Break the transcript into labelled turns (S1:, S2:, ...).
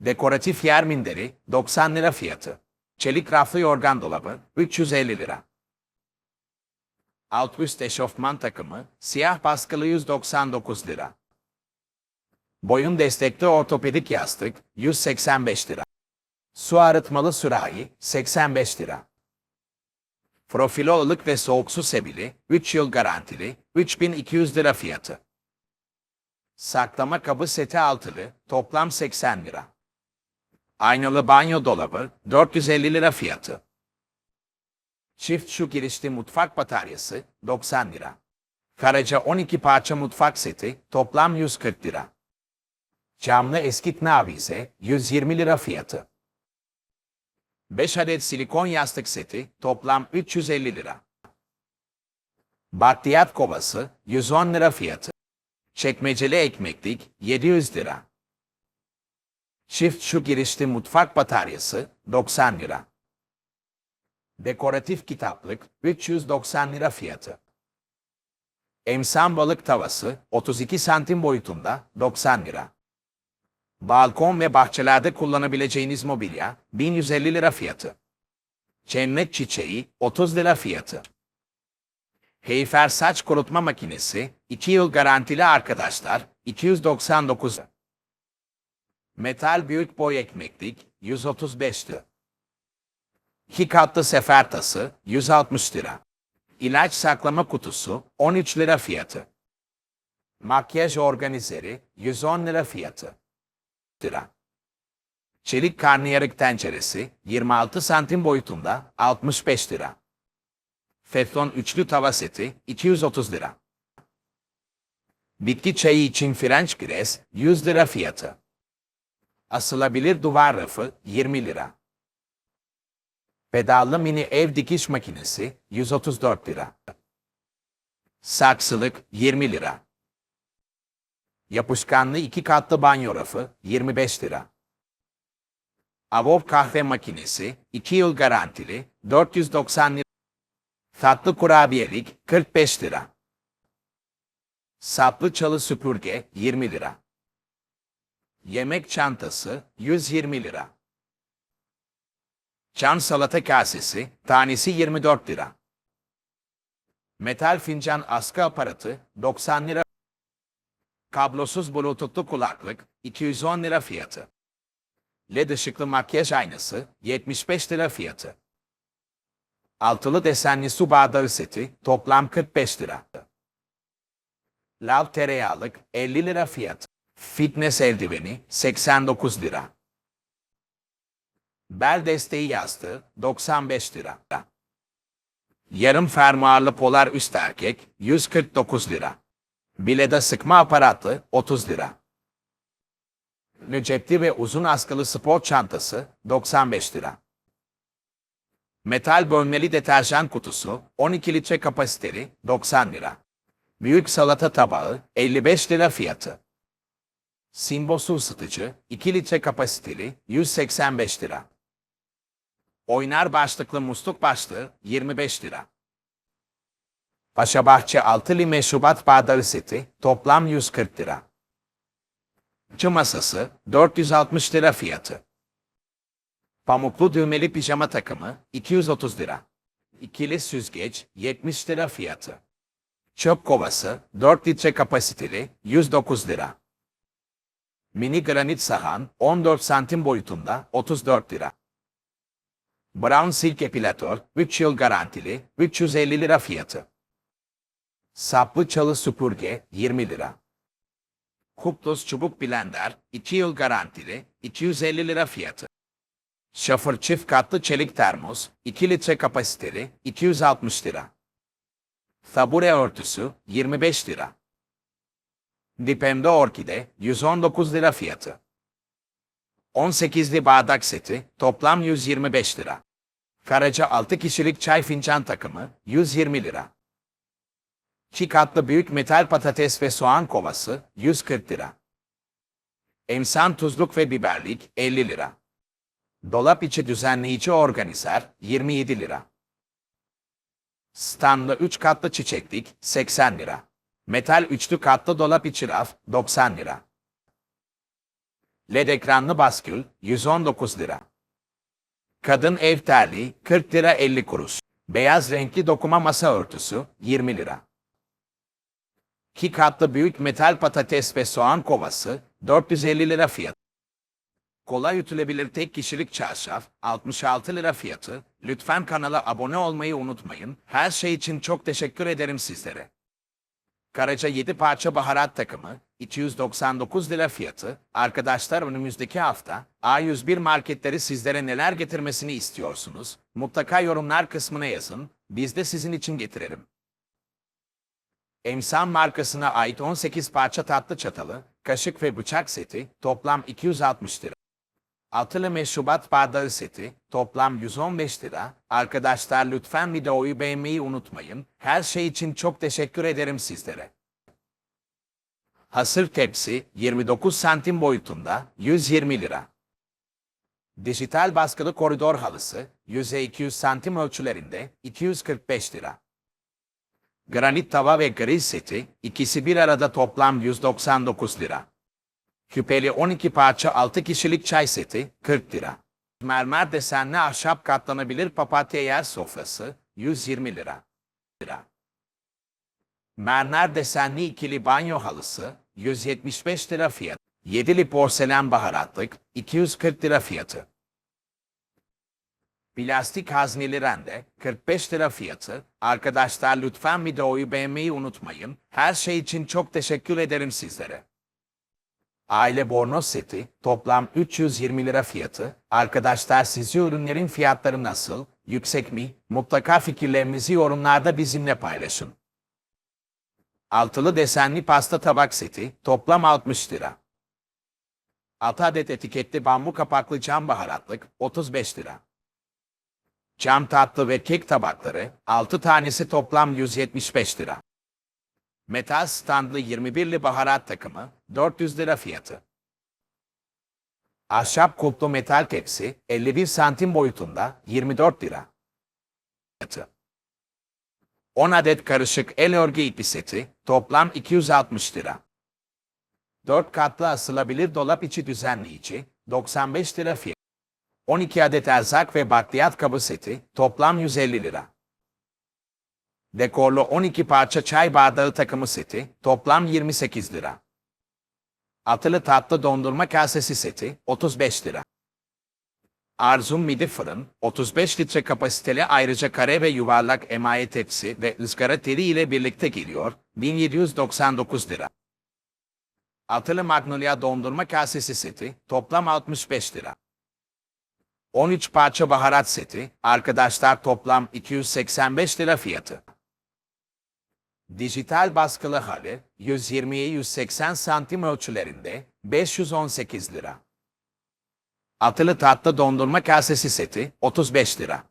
S1: Dekoratif yer minderi 90 lira fiyatı. Çelik raflı yorgan dolabı 350 lira. Alt üst eşofman takımı siyah baskılı 199 lira. Boyun destekli ortopedik yastık 185 lira. Su arıtmalı sürahi 85 lira. Profiloluk ve soğuk su sebili 3 yıl garantili 3200 lira fiyatı. Saklama kabı seti altılı toplam 80 lira. Aynalı banyo dolabı 450 lira fiyatı. Çift şu girişli mutfak bataryası 90 lira. Karaca 12 parça mutfak seti toplam 140 lira. Camlı eskitme avize 120 lira fiyatı. 5 adet silikon yastık seti toplam 350 lira. Bakliyat kovası 110 lira fiyatı. Çekmeceli ekmeklik 700 lira. Çift şu girişli mutfak bataryası 90 lira. Dekoratif kitaplık 390 lira fiyatı. Emsan balık tavası 32 santim boyutunda 90 lira. Balkon ve bahçelerde kullanabileceğiniz mobilya 1150 lira fiyatı. Cennet çiçeği 30 lira fiyatı. Heyfer saç kurutma makinesi 2 yıl garantili arkadaşlar 299 lira. Metal büyük boy ekmeklik 135 lira. İki katlı sefer tası 160 lira. İlaç saklama kutusu 13 lira fiyatı. Makyaj organizeri 110 lira fiyatı. Lira. Çelik karnıyarık tenceresi 26 santim boyutunda 65 lira. Teflon üçlü tava seti 230 lira. Bitki çayı için French Press 100 lira fiyatı. Asılabilir duvar rafı 20 lira. Pedallı mini ev dikiş makinesi 134 lira. Saksılık 20 lira. Yapışkanlı iki katlı banyo rafı 25 lira. Avov kahve makinesi 2 yıl garantili 490 lira. Tatlı kurabiyelik 45 lira. Saplı çalı süpürge 20 lira. Yemek çantası 120 lira. Çan salata kasesi tanesi 24 lira. Metal fincan askı aparatı 90 lira. Kablosuz bluetoothlu kulaklık 210 lira fiyatı. LED ışıklı makyaj aynası 75 lira fiyatı. Altılı desenli su bardağı seti toplam 45 lira. Lav tereyağlık 50 lira fiyatı. Fitness eldiveni 89 lira. Bel desteği yastığı 95 lira. Yarım fermuarlı polar üst erkek 149 lira. Bileda sıkma aparatı 30 lira. Cepli ve uzun askılı spor çantası 95 lira. Metal bölmeli deterjan kutusu 12 litre kapasiteli 90 lira. Büyük salata tabağı 55 lira fiyatı. Simbo su ısıtıcı 2 litre kapasiteli 185 lira. Oynar başlıklı musluk başlığı 25 lira. Paşabahçe altılı meşrubat bardağı seti toplam 140 lira. Çı masası 460 lira fiyatı. Pamuklu düğmeli pijama takımı 230 lira. İkili süzgeç 70 lira fiyatı. Çöp kovası 4 litre kapasiteli 109 lira. Mini granit sahan 14 santim boyutunda 34 lira. Brown Silk Epilator 3 yıl garantili 350 lira fiyatı. Saplı çalı süpürge 20 lira. Kuplos çubuk blender 2 yıl garantili 250 lira fiyatı. Şafır çift katlı çelik termos 2 litre kapasiteli 260 lira. Tabure örtüsü 25 lira. Dipemde orkide 119 lira fiyatı. 18'li bardak seti toplam 125 lira. Karaca 6 kişilik çay fincan takımı 120 lira. Çiğ katlı büyük metal patates ve soğan kovası 140 lira. Emsan tuzluk ve biberlik 50 lira. Dolap içi düzenleyici organizer 27 lira. Standlı 3 katlı çiçeklik 80 lira. Metal üçlü katlı dolap içi raf 90 lira. LED ekranlı baskül 119 lira. Kadın ev terliği 40 lira 50 kuruş. Beyaz renkli dokuma masa örtüsü 20 lira. İki katlı büyük metal patates ve soğan kovası 450 lira fiyat. Kolay ütülebilir tek kişilik çarşaf 66 lira fiyatı. Lütfen kanala abone olmayı unutmayın. Her şey için çok teşekkür ederim sizlere. Karaca 7 parça baharat takımı 299 lira fiyatı. Arkadaşlar önümüzdeki hafta A101 marketleri sizlere neler getirmesini istiyorsunuz? Mutlaka yorumlar kısmına yazın. Biz de sizin için getirelim. Emsan markasına ait 18 parça tatlı çatalı, kaşık ve bıçak seti toplam 260 lira. Altılı meşrubat bardağı seti toplam 115 lira. Arkadaşlar lütfen videoyu beğenmeyi unutmayın. Her şey için çok teşekkür ederim sizlere. Hasır tepsi 29 santim boyutunda 120 lira. Dijital baskılı koridor halısı 100-200 santim ölçülerinde 245 lira. Granit tava ve grill seti ikisi bir arada toplam 199 lira. Küpeli 12 parça 6 kişilik çay seti 40 lira. Mermer desenli ahşap katlanabilir papatya yer sofrası 120 lira. lira. Mermer desenli ikili banyo halısı 175 lira fiyat. Yedili porselen baharatlık 240 lira fiyatı. Plastik hazneli rende 45 lira fiyatı. Arkadaşlar lütfen videoyu beğenmeyi unutmayın. Her şey için çok teşekkür ederim sizlere. Aile bornoz seti toplam 320 lira fiyatı. Arkadaşlar sizce ürünlerin fiyatları nasıl? Yüksek mi? Mutlaka fikirlerinizi yorumlarda bizimle paylaşın. Altılı desenli pasta tabak seti toplam 60 lira. 6 adet etiketli bambu kapaklı cam baharatlık 35 lira. Cam tatlı ve kek tabakları 6 tanesi toplam 175 lira. Metal standlı 21'li baharat takımı 400 lira fiyatı. Ahşap kulplu metal tepsi 51 santim boyutunda 24 lira. Fiyatı. 10 adet karışık el örgü ipi seti toplam 260 lira. 4 katlı asılabilir dolap içi düzenleyici 95 lira fiyat. 12 adet erzak ve bakliyat kabı seti toplam 150 lira. Dekorlu 12 parça çay bardağı takımı seti toplam 28 lira. Atılı tatlı dondurma kasesi seti 35 lira. Arzum midi fırın 35 litre kapasiteli ayrıca kare ve yuvarlak emaye tepsi ve ızgara teli ile birlikte geliyor 1799 lira. Atılı magnolia dondurma kasesi seti toplam 65 lira. 13 parça baharat seti, arkadaşlar toplam 285 lira fiyatı. Dijital baskılı halı, 120'ye 180 santim ölçülerinde, 518 lira. Atılı tatlı dondurma kasesi seti, 35 lira.